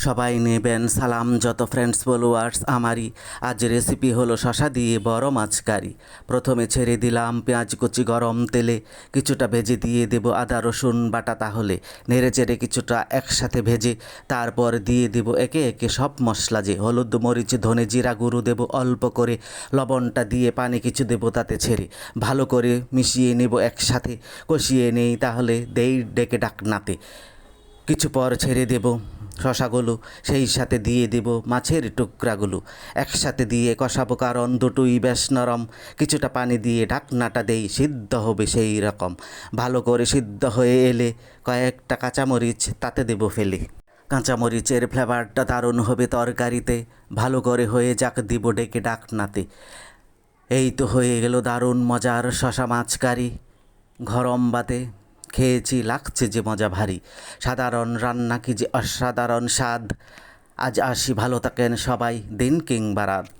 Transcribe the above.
সবাই নেবেন সালাম, যত ফ্রেন্ডস ফলোয়ার্স আমারই। আজ রেসিপি হলো শশা দিয়ে বড় মাছ কারি। প্রথমে ছেড়ে দিলাম পেঁয়াজ কুচি, গরম তেলে। কিছুটা ভেজে দিয়ে দেব আদা, রসুন বাটা তাহলে। নেড়ে চেড়ে কিছুটা একসাথে ভেজে, তারপর দিয়ে দেব একে একে সব মশলা যে হলুদ, মরিচ, ধনে জিরা গুঁড়ো দেব অল্প করে। লবণটা দিয়ে পানি কিছু দেব তাতে ছেড়ে। ভালো করে মিশিয়ে নেব একসাথে। কষিয়ে নেই তাহলে দেই ডেকে ডাকনাতে। কিছু পর ছেড়ে দেব। শশাগুলো, সেই সাথে দিয়ে দেব মাছের টুকরাগুলো। একসাথে দিয়ে কষাবো, কারণ দুটোই বেশ নরম। কিছুটা পানি দিয়ে ঢাকনাটা দেই, সিদ্ধ হবে সেই রকম। ভালো করে সিদ্ধ হয়ে এলে কয়েকটা কাঁচামরিচ তাতে দেব ফেলে। কাঁচামরিচের ফ্লেভারটা দারুণ হবে তরকারিতে। ভালো করে হয়ে যাক দিব ডেকে ডাকনাতে এই তো হয়ে গেল দারুণ মজার শশা মাছ কারি গরম বাতে খেয়েছি, লাগছে যে মজা ভারী। সাধারণ রান্না কি যে অসাধারণ স্বাদ? আজ আসি ভালো থাকেন সবাই, দিন কিংবা রাত।